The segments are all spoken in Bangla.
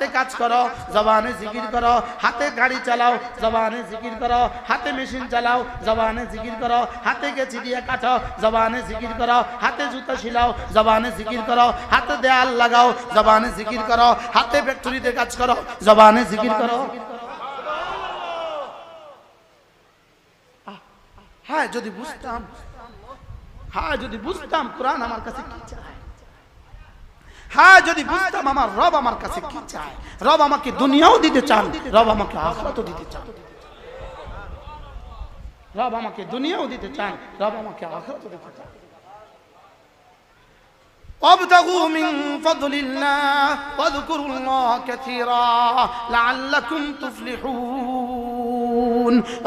হাতে কাজ করো, জবানে জিকির করো, হাতে গাড়ি চালাও, জবানে জিকির করো, হাতে মেশিন চালাও, জবানে জিকির করো, হাতে গেছি দিয়ে কাটো, জবানে জিকির করো, হাতে জুতা শিলাও, জবানে জিকির করো, হাতে দেয়াল লাগাও, জবানে জিকির করো, হাতে ফ্যাক্টরিতে কাজ করো, জবানে জিকির করো। হ্যাঁ যদি বুঝতাম হ্যাঁ যদি বুঝতাম, কোরআন আমার কাছে কি চায়? হ্যাঁ যদি বুঝতাম আমার রব আমার কাছে কি চায় রব আমাকে দুনিয়াও দিতে চান রব আমাকে আখরাতও দিতে চান রব আমাকে দুনিয়াও দিতে চান রব আমাকে আখরাতও দিতে চান وابتغوا من فضل الله واذكروا الله كثيرا لعلكم تفلحون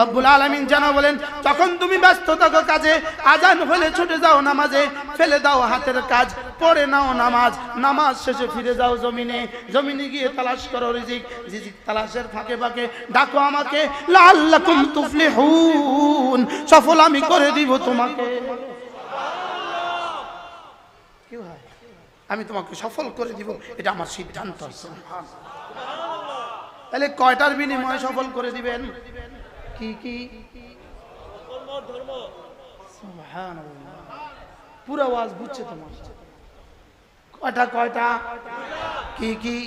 রব্বুল আলামিন জানা বলেন তখন তুমি ব্যস্ত থাকো কাজে আজান হলে ছুটে যাও নামাজে ফেলে দাও হাতের কাজ পড়ে নাও নামাজ। নামাজ শেষে ফিরে যাও জমিনে। জমিনে গিয়ে তালাশ করো রিজিক। রিজিক তালাশের ফাঁকে ফাঁকে ডাকো আমাকে লাল্লাকুম তুফলিহুন। সফল আমি করে দিব তোমাকে। আমি তোমাকে সফল করে দিব। এটা আমার সিদ্ধান্ত। তাহলে কয়টার বিনিময়ে সফল করে দিবেন? কি কি। পুরো আওয়াজ বুঝছে তোমার। কয়টা কয়টা? কি কি?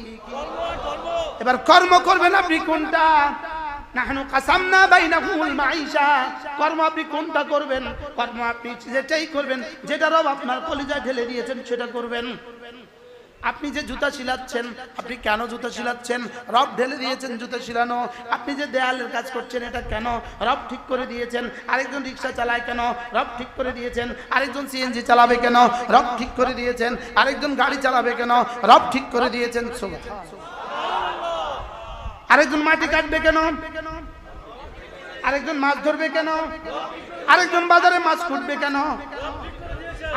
এবার কর্ম করবেন আপনি কোনটা? কর্ম আপনি কোনটা করবেন? কর্ম আপনি যেটাই করবেন যেটা রব আপনার কলিজায় ঢেলে দিয়েছেন, সেটা করবেন। আপনি যে জুতা শিলাচ্ছেন, আপনি কেন জুতা শিলাচ্ছেন? রব ঢেলে দিয়েছেন জুতা শিলানো। আপনি যে দেয়ালের কাজ করছেন, এটা কেন? রব ঠিক করে দিয়েছেন। আরেকজন রিক্সা চালায় কেন? রব ঠিক করে দিয়েছেন। আরেকজন সিএনজি চালাবে কেন? রব ঠিক করে দিয়েছেন। আরেকজন গাড়ি চালাবে কেন? রব ঠিক করে দিয়েছেন। আরেকজন মাটি কাটবে কেন? আরেকজন মাছ ধরবে কেন? আরেকজন বাজারে মাছ ফুটবে কেন?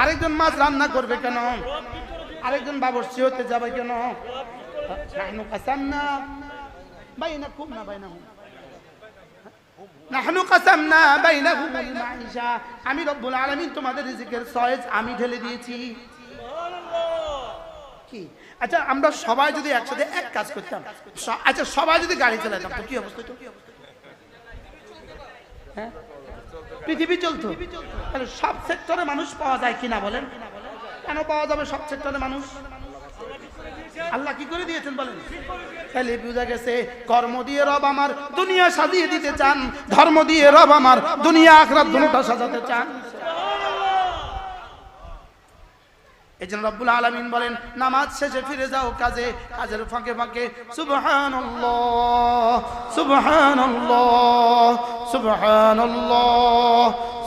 আরেকজন মাছ রান্না করবে কেন? আরেকজন বাবরসি হতে যাবে কেন? নাহনু কাসামনা। বাইনাকুম না বাইনাহুম। নাহনু কাসামনা বাইনাহুমুল মাইশা। আমি রব্বুল আলামিন তোমাদের রিজিকের সয়েজ আমি ঢেলে দিয়েছি। কি? আচ্ছা আমরা সবাই যদি একসাথে এক কাজ করতাম আচ্ছা সবাই যদি গাড়ি চালাতাম, তো কি অবস্থা হতো? হ্যাঁ? পৃথিবী চলতো? সব সেক্টরে মানুষ পাওয়া যায় কিনা বলেন? কেন পাওয়া যাবে সব সেক্টরে মানুষ? আল্লাহ কি করে দিয়েছেন বলেন? তাহলে বুঝা গেছে, কর্ম দিয়ে রব আমার দুনিয়া সাজিয়ে দিতে চান, ধর্ম দিয়ে রব আমার দুনিয়া আখরাত দুটোটা সাজাতে চান। এই জন্য রব্বুল আলমিন বলেন, নামাজ শেষে ফিরে যাও কাজে, কাজের ফাঁকে ফাঁকে সুবহান সুবহান সুবহান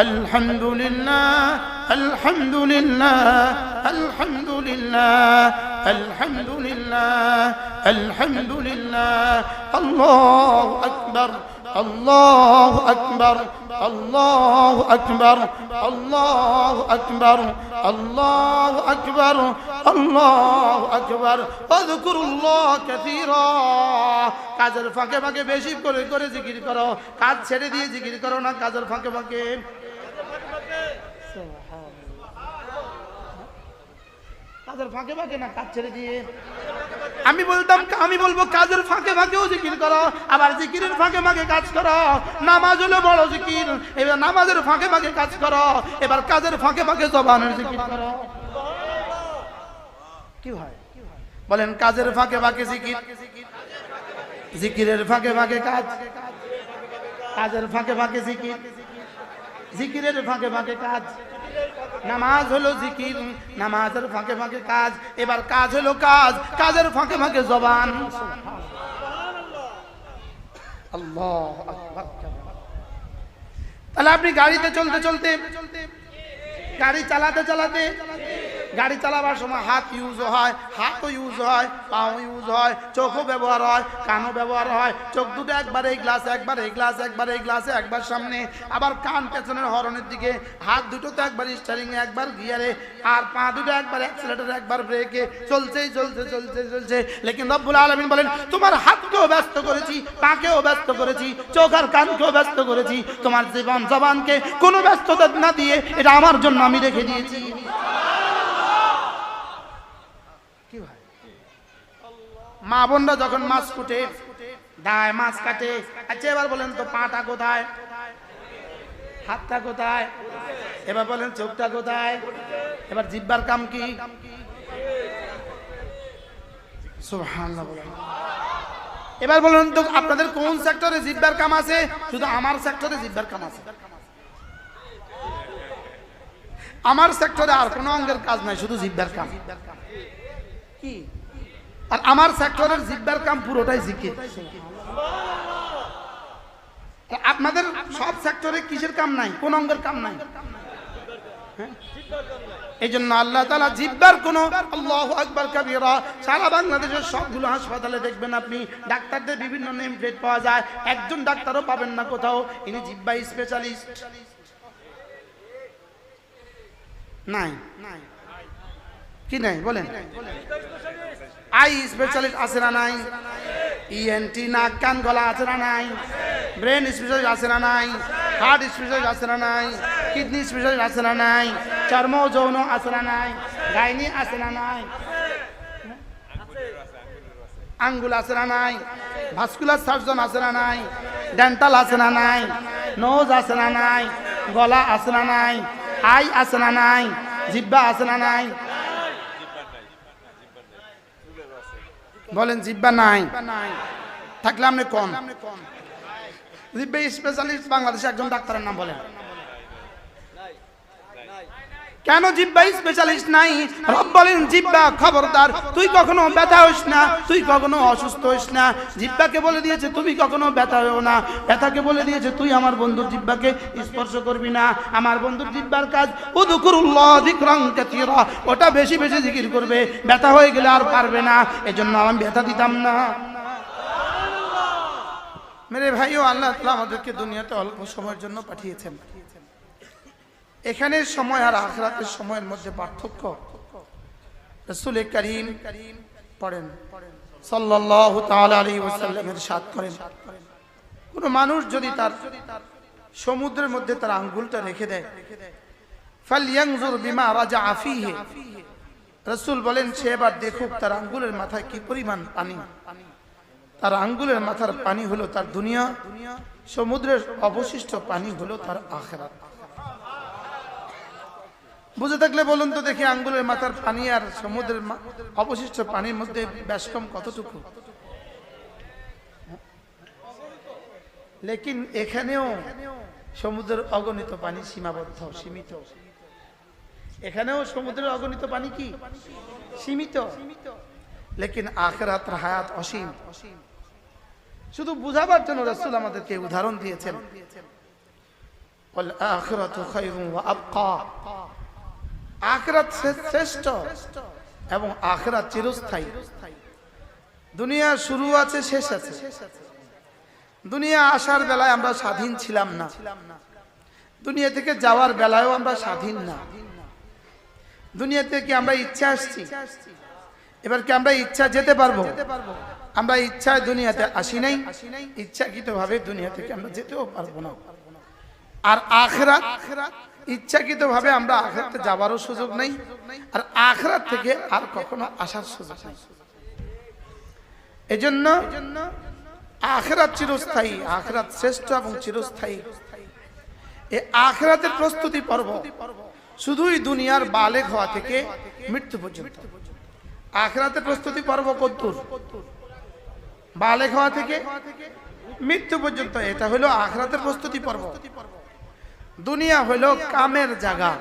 الحمد لله الحمد لله الحمد لله الحمد لله الحمد لله الله أكبر الله أكبر الله أكبر الله أكبر الله أكبر الله أكبر واذكروا الله كثيرا কাজের ফাঁকে ফাঁকে বেশি করে করে জিকির করো কাজ ছেড়ে দিয়ে জিকির করো না কাজের ফাঁকে ফাঁকে কাজের ফাঁকে ফাঁকে না কাজ ছেড়ে দিয়ে? আমি বলতাম আমি বলব কাজের ফাঁকে ফাঁকেও জিকির করো আবার জিকিরের ফাঁকে ফাঁকে কাজ করো। নামাজ হলো বড় জিকির এবার নামাজের ফাঁকে ফাঁকে কাজ করো এবার কাজের ফাঁকে ফাঁকে জবানের জিকির করো। কি হয়? বলেন কাজের ফাঁকে ফাঁকে জিকির। জিকিরের ফাঁকে ফাঁকে কাজ। কাজের ফাঁকে ফাঁকে জিকির। জিকিরের ফাঁকে ফাঁকে কাজ। নামাজ হলো জিকির, নামাজের ফাঁকে ফাঁকে কাজ, এবার কাজ হলো কাজ, কাজের ফাঁকে ফাঁকে জবান। তাহলে আপনি গাড়িতে চলতে চলতে, গাড়ি চালাতে চালাতে গাড়ি চালাবার সময় হাত ইউজ হয়, হাতও ইউজ হয়, পাও ইউজ হয়, চোখও ব্যবহার হয়, কানও ব্যবহার হয়। চোখ দুটো একবার এই গ্লাস একবার এই গ্লাস একবার এই গ্লাসে একবার সামনে। আবার কান পেছনের হরনের দিকে, হাত দুটো তো একবার স্টারিং একবার গিয়ারে, আর পা দুটো একবার অ্যাক্সিলেটার একবার ব্রেকে চলছেই, চলছে চলছে চলছে। লেকিন রব্বুল আলমিন বলেন, তোমার হাতকেও ব্যস্ত করেছি, পাকেও ব্যস্ত করেছি, চোখ আর কানকেও ব্যস্ত করেছি। তোমার জীবন জবানকে কোনো ব্যস্ততা না দিয়ে এটা আমার জন্য আমি রেখে দিয়েছি কি ভাই মা বোনরা যখন মাছ কুটে, দায় মাছ কাটে আচ্ছা এবার বলেন তো পাটা কোথায়? হাতটা কোথায়? এবার বলেন চোখটা কোথায়? এবার জিব্বার কাম কি। এবার বলুন তো আপনাদের কোন সেক্টরে জিব্বার কাম আছে? শুধু আমার সেক্টরে জিব্বার কাম আছে। আমার সেক্টরে আর কোনো অঙ্গের কাজ নাই, শুধু জিব্বার কাম। কি? আর আমার সেক্টরের জিব্বার কাম পুরোটাই জিকির। আপনাদের সব সেক্টরে কিসের কাম নাই? কোন অঙ্গের কাম নাই? হ্যাঁ? এই জন্য আল্লাহ তালা জিব্বার কোন আল্লাহ আকবর কাবিরা সারা বাংলাদেশের সবগুলো হাসপাতালে দেখবেন আপনি। ডাক্তারদের বিভিন্ন নেম প্লেট পাওয়া যায়। একজন ডাক্তারও পাবেন না কোথাও। ইনি জিব্বা স্পেশালিস্ট। নাই। কি নাই বলেন আই স্পেশালিস্ট আছে না নাই ইএনটি নাক কান গলা আছে না নাই ব্রেন স্পেশালিস্ট আছে না নাই হার্ট স্পেশালিস্ট আছে না নাই কিডনি স্পেশালিস্ট আছে না নাই চর্ম যৌন আছে না নাই গাইনি আছে না নাই আঙ্গুল আছে না নাই ভাস্কুলার সার্জন আছে না নাই ডেন্টাল আছে না নাই নোজ আছে না নাই গলা আছে না নাই আই আছে না নাই জিব্বা আছে না নাই বলেন জিব্বা নাই। থাকলে আপনি কম। জিব্বা স্পেশালিস্ট বাংলাদেশে একজন ডাক্তারের নাম বলেন। কেন জিব্বা স্পেশালিস্ট নাই? রব বলেন, জিব্বা খবরদার, তুই কখনো ব্যথা হইস না, তুই কখনো অসুস্থ হইস না। জিব্বাকে বলে দিয়েছে, তুমি কখনো ব্যথা হও না। ব্যথাকে বলে দিয়েছে, তুই আমার বন্ধুর জিব্বাকে স্পর্শ করবি না। আমার বন্ধুর জিব্বার কাজ, উদুকুরুল্লাহ যিকরান কাসীরা। ওটা বেশি বেশি জিকির করবে, ব্যথা হয়ে গেলে আর পারবে না। এজন্য আমি ব্যথা দিতাম না। মেরে ভাইও, আল্লাহ তাআলা আমাদেরকে দুনিয়াতে অল্প সময়ের জন্য পাঠিয়েছেন। এখানের সময় আর আখরাতের সময়ের মধ্যে পার্থক্য। রসুল করিম পড়েন। কোন মানুষ যদি তার সমুদ্রের মধ্যে তার আঙ্গুলটা রেখে দেয় ফালয়ানজুর বিমা রাজা আফিহে রসুল বলেন, সে এবার দেখুক তার আঙ্গুলের মাথায় কি পরিমাণ পানি। তার আঙ্গুলের মাথার পানি হলো তার দুনিয়া, সমুদ্রের অবশিষ্ট পানি হলো তার আখেরাত। বুঝে থাকলে বলুন তো দেখি আঙ্গুলের মাথার পানি আর সমুদ্রের অবশিষ্ট পানির মধ্যে ব্যস্তম কতটুকু? লেকিন এখানেও সমুদ্রের অগণিত পানি সীমাবদ্ধ, সীমিত। এখানেও সমুদ্রের অগণিত পানি কি? সীমিত। লেকিন আখরাত হায়াত অসীম। শুধু বুঝাবার জন্য রসুল আমাদেরকে উদাহরণ দিয়েছেন। আখরাত আখরাত শ্রেষ্ঠ এবং আখরাত চিরস্থায়ী। দুনিয়া শুরু আছে, শেষ আছে। দুনিয়া আসার বেলায় আমরা স্বাধীন ছিলাম না। দুনিয়া থেকে যাওয়ার বেলায়ও আমরা স্বাধীন না। দুনিয়া থেকে আমরা ইচ্ছা আসছি। এবার কি আমরা ইচ্ছা যেতে পারব? আমরা ইচ্ছায় দুনিয়াতে আসি নাই। ইচ্ছাকৃত ভাবে দুনিয়া থেকে আমরা যেতেও পারব না। আর আখরাত ইচ্ছাকৃত ভাবে আমরা আখরাতে যাবারও সুযোগ নেই আর আখরাত থেকে আর কখনো আসার সুযোগ নেই। এজন্য আখরাত চিরস্থায়ী, আখরাত শ্রেষ্ঠ এবং চিরস্থায়ী। এই আখরাতের প্রস্তুতি পর্ব শুধুই দুনিয়ার বালেক হওয়া থেকে মৃত্যু পর্যন্ত। আখরাতের প্রস্তুতি পর্ব কদ্দুর বালেক হওয়া থেকে মৃত্যু পর্যন্ত। এটা হলো আখরাতের প্রস্তুতি পর্ব। দুনিয়া হলো কামের জায়গা।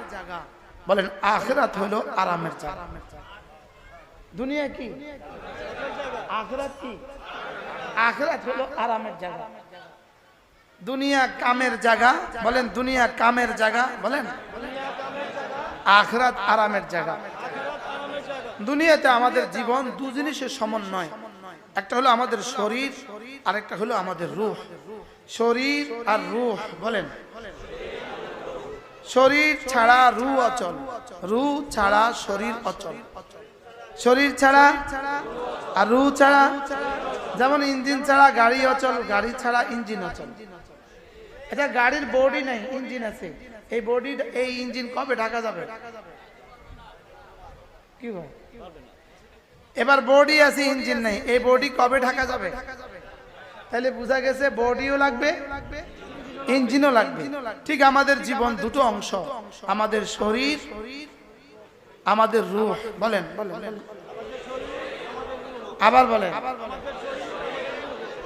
বলেন, আখরাত হলো আরামের জায়গা। দুনিয়া কি? আখরাত কি? আখরাত হলো আরামের জায়গা। দুনিয়া কামের জায়গা। বলেন, দুনিয়া কামের জায়গা। বলেন, আখরাত আরামের জায়গা। দুনিয়াতে আমাদের জীবন দু জিনিসের সমন্বয়। একটা হলো আমাদের শরীর আর একটা হলো আমাদের রূহ। শরীর আর রূহ, বলেন। শরীর ছাড়া রু অচল। রু ছাড়া শরীর অচল। শরীর ছাড়া আর রু ছাড়া, যেমন ইঞ্জিন ছাড়া গাড়ি অচল, গাড়ি ছাড়া ইঞ্জিন অচল। এটা গাড়ির বডি নেই, ইঞ্জিন আছে। এই বডি এই ইঞ্জিন কবে ঢাকা যাবে? কি এবার বডি আছে, ইঞ্জিন নেই। এই বডি কবে ঢাকা যাবে? তাহলে বোঝা গেছে বডিও লাগবে ইঞ্জিনও লাগবে। ঠিক আমাদের জীবন দুটো অংশ, আমাদের শরীর, আমাদের রূহ। বলেন। আবার বলেন।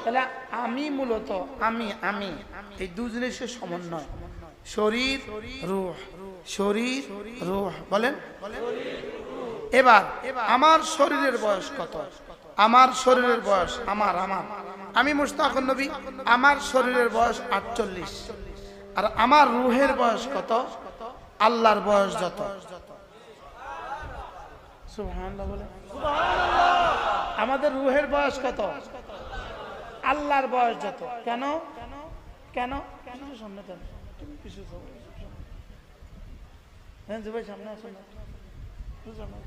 তাহলে আমি মূলত, আমি আমি, এই দু জিনিসের সমন্বয়। শরীর, রূহ। শরীর, রূহ। বলেন। এবার, আমার শরীরের বয়স কত? আমার শরীরের বয়স, আমার আমার। আমি মুস্তাক নবী, আমার শরীরের বয়স আটচল্লিশ। আর আমার রুহের বয়স কত? আল্লাহর বয়স যত। আমাদের রুহের বয়স কত? আল্লাহর বয়স যত। কেন? কেন? কেন সামনে কেন তুমি কিছু হ্যাঁ সামনে আসুন না। বুঝলাম না।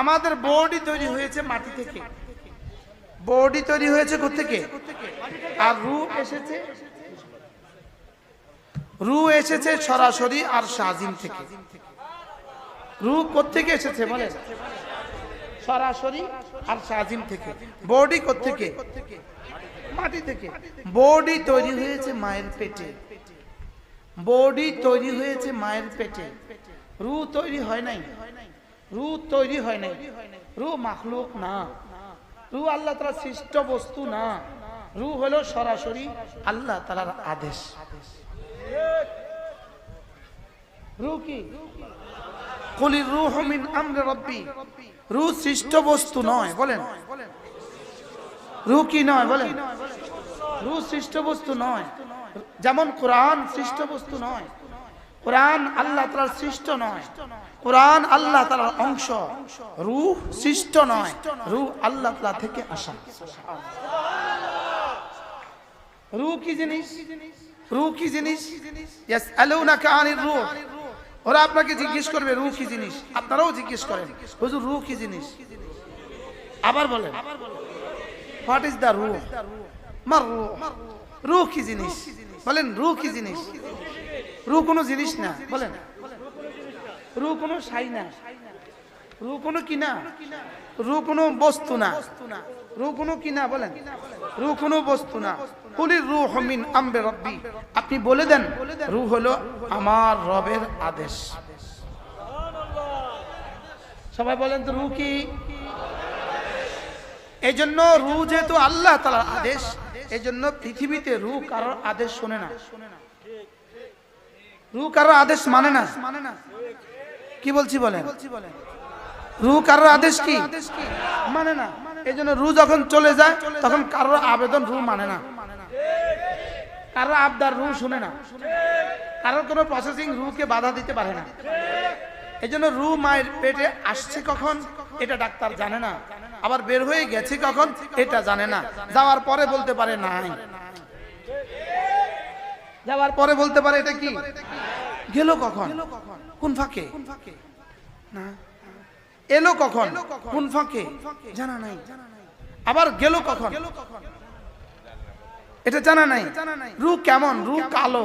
আমাদের বডি তৈরি হয়েছে মাটি থেকে। বডি তৈরি হয়েছে থেকে আর রু এসেছে? রু এসেছে সরাসরি আর সাজিম থেকে। রু থেকে এসেছে বলে সরাসরি আর সাজিম থেকে। বডি থেকে মাটি থেকে। বডি তৈরি হয়েছে মায়ের পেটে। বডি তৈরি হয়েছে মায়ের পেটে। রু তৈরি হয় নাই? রু তৈরি হয় নাই। রু মাখলুক না। রু আল্লাহ তালা সৃষ্ট বস্তু না। রু হলো সরাসরি আল্লাহ তালার আদেশ। রু কি? কলির রু হমিন আমরে রব্বি। রু সৃষ্ট বস্তু নয়, বলেন। রু কি নয়, বলেন। রু সৃষ্ট বস্তু নয়। যেমন কোরআন সৃষ্ট বস্তু নয়, কোরআন আল্লাহ তালার সৃষ্ট নয়। কোরআন আল্লাহ তালার অংশ। রূহ সৃষ্ট নয়, রূহ আল্লাহ তালা থেকে আসা। রূহ কি জিনিস? রূহ কি জিনিস? ওরা আপনাকে জিজ্ঞেস করবে, রূহ কি জিনিস? আপনারাও জিজ্ঞেস করেন, হুজুর, রূহ কি জিনিস? আবার বলেন, হোয়াট ইজ দ্য রূহ? মার রূহ। রূহ কি জিনিস? বলেন, রূহ কি জিনিস? রু কোনো জিনিস না, বলেন। রু কোনো সাই না রু কোনো? কি না রু কোনো বস্তু না রু কোনো কি না বলেন? রু কোনো বস্তু না কুলির রু হমিন আমবে রব্বি। আপনি বলে দেন রু হলো আমার রবের আদেশ। সবাই বলেন তো রু কি? এই জন্য রু যেহেতু আল্লাহ তালার আদেশ এই জন্য পৃথিবীতে রু কারোর আদেশ শোনে না। রু কারোর আদেশ মানে না মানে না। কি বলছি বলেন? রু কারোর আদেশ কি? মানে না এই জন্য রু যখন চলে যায় তখন কারোর আবেদন রু মানে না। কারোর আবদার রু শুনে না। কারোর কোনো প্রসেসিং রুকে বাধা দিতে পারে না। এই জন্য রু মায়ের পেটে আসছে কখন এটা ডাক্তার জানে না। আবার বের হয়ে গেছে কখন এটা জানে না। যাওয়ার পরে বলতে পারে নাই। যাওয়ার পরে বলতে পারে এটা কি? গেল কখন? কোন ফাঁকে না এলো কখন কোন ফাঁকে জানা নাই আবার গেল কখন এটা জানা নাই রু কেমন রু কালো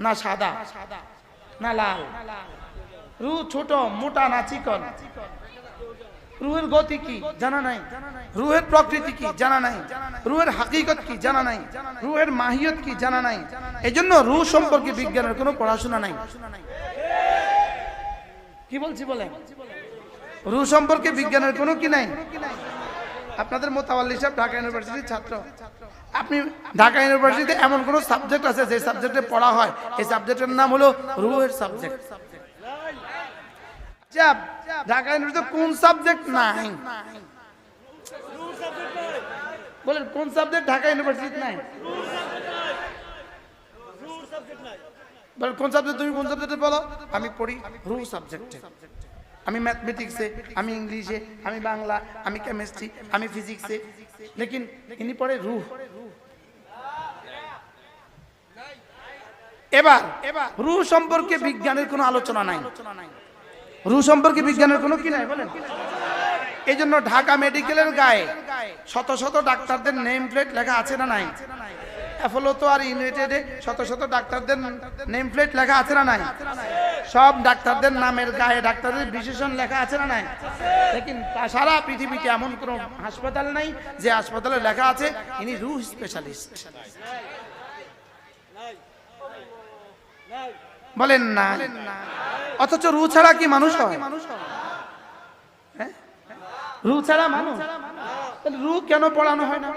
না সাদা না লাল রু ছোট মোটা না চিকন রুহের গতি কি জানা নাই রুহের প্রকৃতি কি জানা নাই রুহের হাকিকত কি জানা নাই রুহের মাহিয়ত কি জানা নাই এজন্য রু সম্পর্কে বিজ্ঞানের কোনো পড়াশোনা নাই কি বলছি বলে? রু সম্পর্কে বিজ্ঞানের কোনো কি নাই? আপনাদের মোতাবাল্লি সাহেব ঢাকা ইউনিভার্সিটির ছাত্র। আপনি ঢাকা ইউনিভার্সিটিতে এমন কোন সাবজেক্ট আছে যে সাবজেক্টে পড়া হয়? এই সাবজেক্টের নাম হলো রুহের সাবজেক্ট ঢাকা ইউনিভার্সিটিতে কোন সাবজেক্ট নাই? বলেন কোন সাবজেক্ট ঢাকা ইউনিভার্সিটি নাই? বল, কোন সাবজেক্ট তুমি কোন সাবজেক্টে বলো আমি পড়ি রু সাবজেক্টে আমি ম্যাথমেটিক্সে আমি ইংলিশে, আমি বাংলা, আমি কেমিস্ট্রি আমি ফিজিক্সে লেকিন ইনি পড়ে রুহ এবার এবার রু সম্পর্কে বিজ্ঞানের কোনো আলোচনা নাই। রু সম্পর্কে বিজ্ঞানের কোনো কি নাই, বলেন? এই জন্য ঢাকা মেডিকেলের গায়ে শত শত ডাক্তারদের নেম প্লেট লেখা আছে না নাই? অ্যাপোলো তো আর ইউনাইটেডে শত শত ডাক্তারদের নেম প্লেট লেখা আছে না নাই? সব ডাক্তারদের নামের গায়ে ডাক্তারদের বিশেষণ লেখা আছে না নাই? লেকিন সারা পৃথিবীতে এমন কোনো হাসপাতাল নাই যে হাসপাতালে লেখা আছে ইনি রু স্পেশালিস্ট বলেন না। অথচ রু ছাড়া কি মানুষ হয়? হ্যাঁ? রু ছাড়া মানুষ? রু কেন পড়ানো হয় না?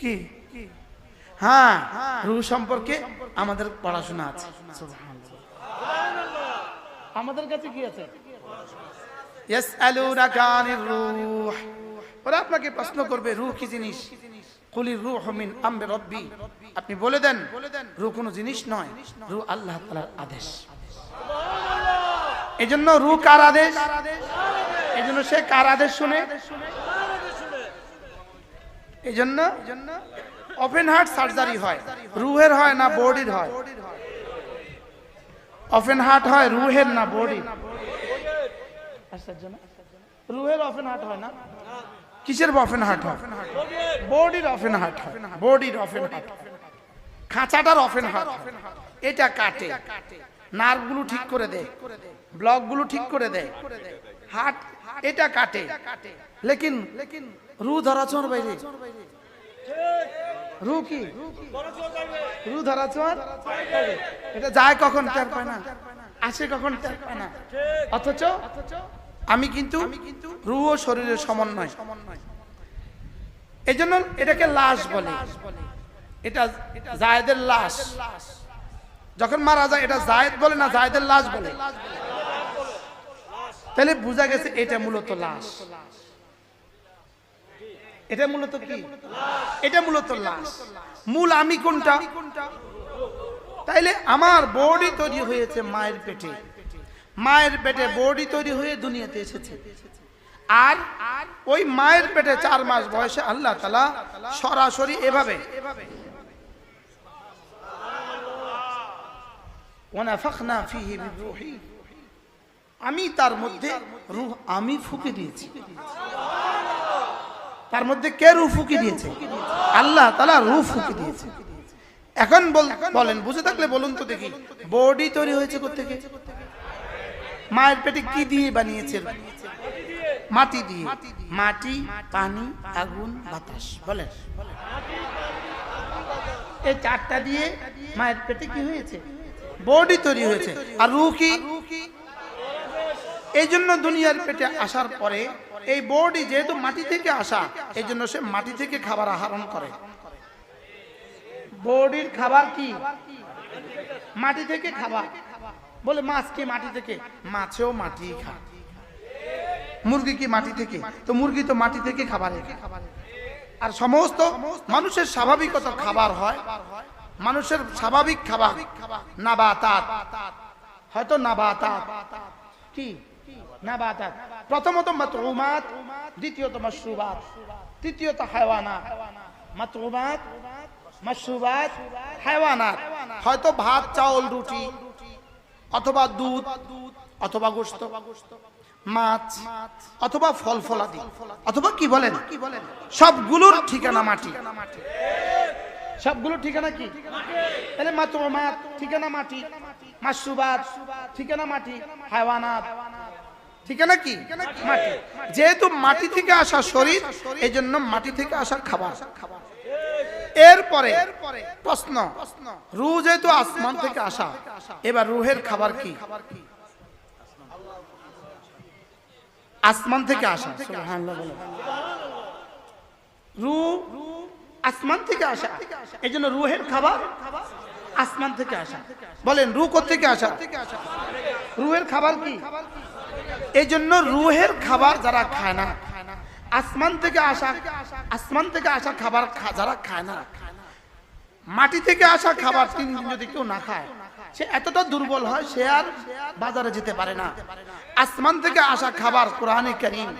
কি? হ্যাঁ রু সম্পর্কে আমাদের পড়াশোনা আছে। আমাদের কাছে কি আছে? আপনাকে প্রশ্ন করবে রু জিনিস? রু হমিন আপনি বলে দেন রু কোন জিনিস নয় রু আল্লাহ তালার আদেশ। জন্য রু কার আদেশ? এজন্য সে কার আদেশ শুনে? এজন্য ওপেন হার্ট সার্জারি হয়। রুহের হয় না বডির হয়। ওপেন হার্ট হয়, রুহের না বডির রুহের অফেন হার্ট হয় না? কিসের অফেন হার্ট হয়? বডির অফেন হার্ট হয়। বডির অফেন হার্ট খাঁচাটার অফেন হার্ট এটা কাটে। নার্ভগুলো ঠিক করে দেয়। ব্লকগুলো ঠিক করে দেয়। হার্ট এটা কাটে। লেকিন রু ধরা চোর বাইরে। রু কি? রু এটা যায় কখন টের পায় না। আসে কখন টের পায় না। অথচ আমি কিন্তু রু ও শরীরের সমন্বয়। এই জন্য এটাকে লাশ বলে। এটা জায়েদের লাশ। যখন মারা যায়, এটা জায়েদ বলে না জায়েদের লাশ বলে? তাহলে বোঝা গেছে এটা মূলত লাশ। এটা মূলত কি? এটা মূলত লাশ। মূল আমি কোনটা? তাইলে আমার বডি তৈরি হয়েছে মায়ের পেটে। মায়ের পেটে বডি তৈরি হয়ে দুনিয়াতে এসেছে। আর ওই মায়ের পেটে চার মাস বয়সে আল্লাহ তালা সরাসরি এভাবে ওয়ানাফাখনা ফিহি মিন রূহি। আমি তার মধ্যে রূহ আমি ফুকে দিয়েছি। তার মধ্যে কে রু ফুকি দিয়েছে? আল্লাহ তালা রু ফুকি দিয়েছে। এখন বলেন, বুঝে থাকলে বলুন তো দেখি, বডি তৈরি হয়েছে থেকে মায়ের পেটে কি দিয়ে বানিয়েছে? মাটি দিয়ে। মাটি, পানি, আগুন, বাতাস, বলেন। এই চারটা দিয়ে মায়ের পেটে কি হয়েছে? বডি তৈরি হয়েছে। আর রু কি? এই জন্য দুনিয়ার পেটে আসার পরে এই বডি যেহেতু মাটি থেকে আসা এই জন্য সে মাটি থেকে খাবার আহরণ করে। বডির খাবার কি? মাটি থেকে খাবার। বলে, মাছ কি মাটি থেকে? মাছেও মাটি খায়। মুরগি কি মাটি থেকে? তো মুরগি তো মাটি থেকে খাবার। আর সমস্ত মানুষের স্বাভাবিকত খাবার হয়, মানুষের স্বাভাবিক খাবার নাবাতাত। হয়তো নাবাতাত। কি? নাবাতাত। প্রথমত মাতরুমাত দ্বিতীয়ত মাশরুবাত, তৃতীয়ত হায়ওয়ানাত। মাতরুমাত মাশরুবাত, হায়ওয়ানাত। হয়তো ভাত, চাউল, রুটি, অথবা দুধ, অথবা গোশত, মাছ, অথবা ফল ফলাদি অথবা কি বলেন? সবগুলোর ঠিকানা মাটি। সবগুলোর ঠিকানা কি? তাহলে মাত্র মাত ঠিকানা মাটি। মাসুবাদ ঠিকানা মাটি। হায়ওয়ানাত। ঠিকানা কি মাটি। যেহেতু মাটি থেকে আসা শরীর এই জন্য মাটি থেকে আসা খাবার। এরপরে প্রশ্ন রু যেহেতু আসমান থেকে আসা, এবার রুহের খাবার কি? আসমান থেকে আসা। রু আসমান থেকে আসা এই জন্য রুহের খাবার আসমান থেকে আসা। বলেন রু থেকে আসা? রুহের খাবার কি? এই জন্য রুহের খাবার যারা খায় না, আসমান থেকে আসা, আসমান থেকে আসা খাবার যারা খায় না, মাটি থেকে আসা খাবার তিন দিন যদি কেউ না খায়, সে এতটা দুর্বল হয়, সে আর বাজারে যেতে পারে না। আসমান থেকে আসা খাবার কোরআনে করিম,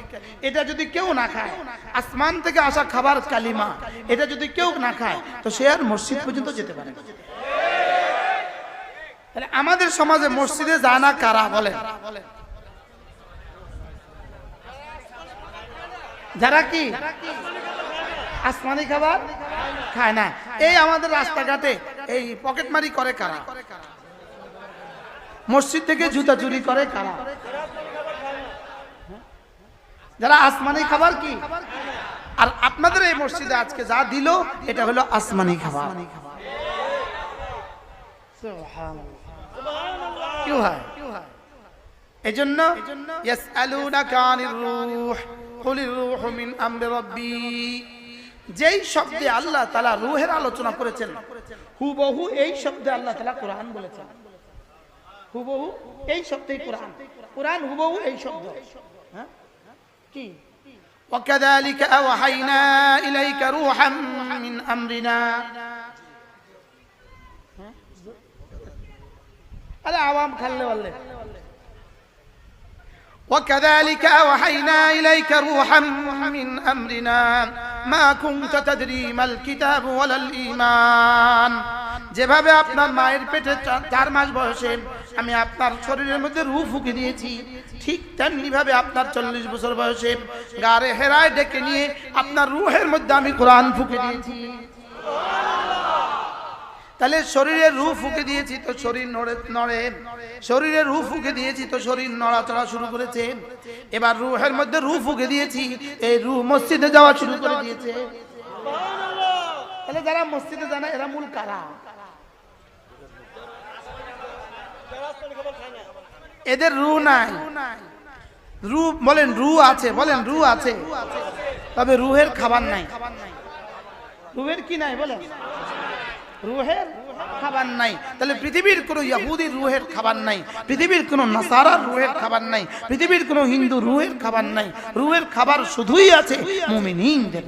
এটা যদি কেউ না খায়, আসমান থেকে আসা খাবার কালিমা, এটা যদি কেউ না খায়, তো সে আর মসজিদ পর্যন্ত যেতে পারে আমাদের সমাজে মসজিদে যায় না, কারা বলেন? যারা কি? আসমানি খাবার খায় না। এই আমাদের রাস্তাঘাটে এই পকেটমারি করে কারা? মসজিদ থেকে জুতা চুরি করে কারা? যারা আসমানি খাবার কি? আর আপনাদের এই মসজিদে আজকে যা দিল এটা হলো আসমানি খাবার। কি এই জন্য ইয়াসআলুনাকা আনির রূহ কুলির রূহু মিন আমরি রাব্বি যেই শব্দে আল্লাহ তাআলা রূহের আলোচনা করেছেন হুবহু এই শব্দে আল্লাহ তাআলা কোরআন বলেছেন হুবহু এই শব্দেই কোরআন কোরআন হুবহু এই শব্দ হ্যাঁ কি وكذلك أوحينا إليك روحا من أمرنا আরে আওয়াম খাল্লে বললে وكذلك أوحينا إليك روحا من أمرنا ما كنت تدري ما الكتاب ولا الإيمان যেভাবে আপনার মায়ের পেটে চা- চার মাস বয়সে আমি আপনার শরীরের মধ্যে রু ফুকে দিয়েছি ঠিক তেমনি ভাবে আপনার চল্লিশ বছর বয়সে গারে হেরায় ডেকে নিয়ে আপনার রুহের মধ্যে আমি কোরআন ফুকে দিয়েছি তাহলে শরীরে রু ফুকে দিয়েছি তো শরীর নড়ে নড়ে। শরীরে রু ফুকে দিয়েছি তো শরীর নড়াচড়া শুরু করেছে। এবার রুহের মধ্যে রু ফুকে দিয়েছি, এই রু মসজিদে যাওয়া শুরু করে দিয়েছে। তাহলে যারা মসজিদে জানা এরা মূল কারা? এদের রু নাই। রু বলেন রু আছে, বলেন রু আছে। তবে রুহের খাবার নাই। রুহের কি নাই, বলেন। রুহের খাবার নাই। তাহলে পৃথিবীর কোনো ইয়াহুদির রুহের খাবার নাই, পৃথিবীর কোনো নাসারার রুহের খাবার নাই, পৃথিবীর কোনো হিন্দু রুহের খাবার নাই। রুহের খাবার শুধুই আছে মুমিনিনদের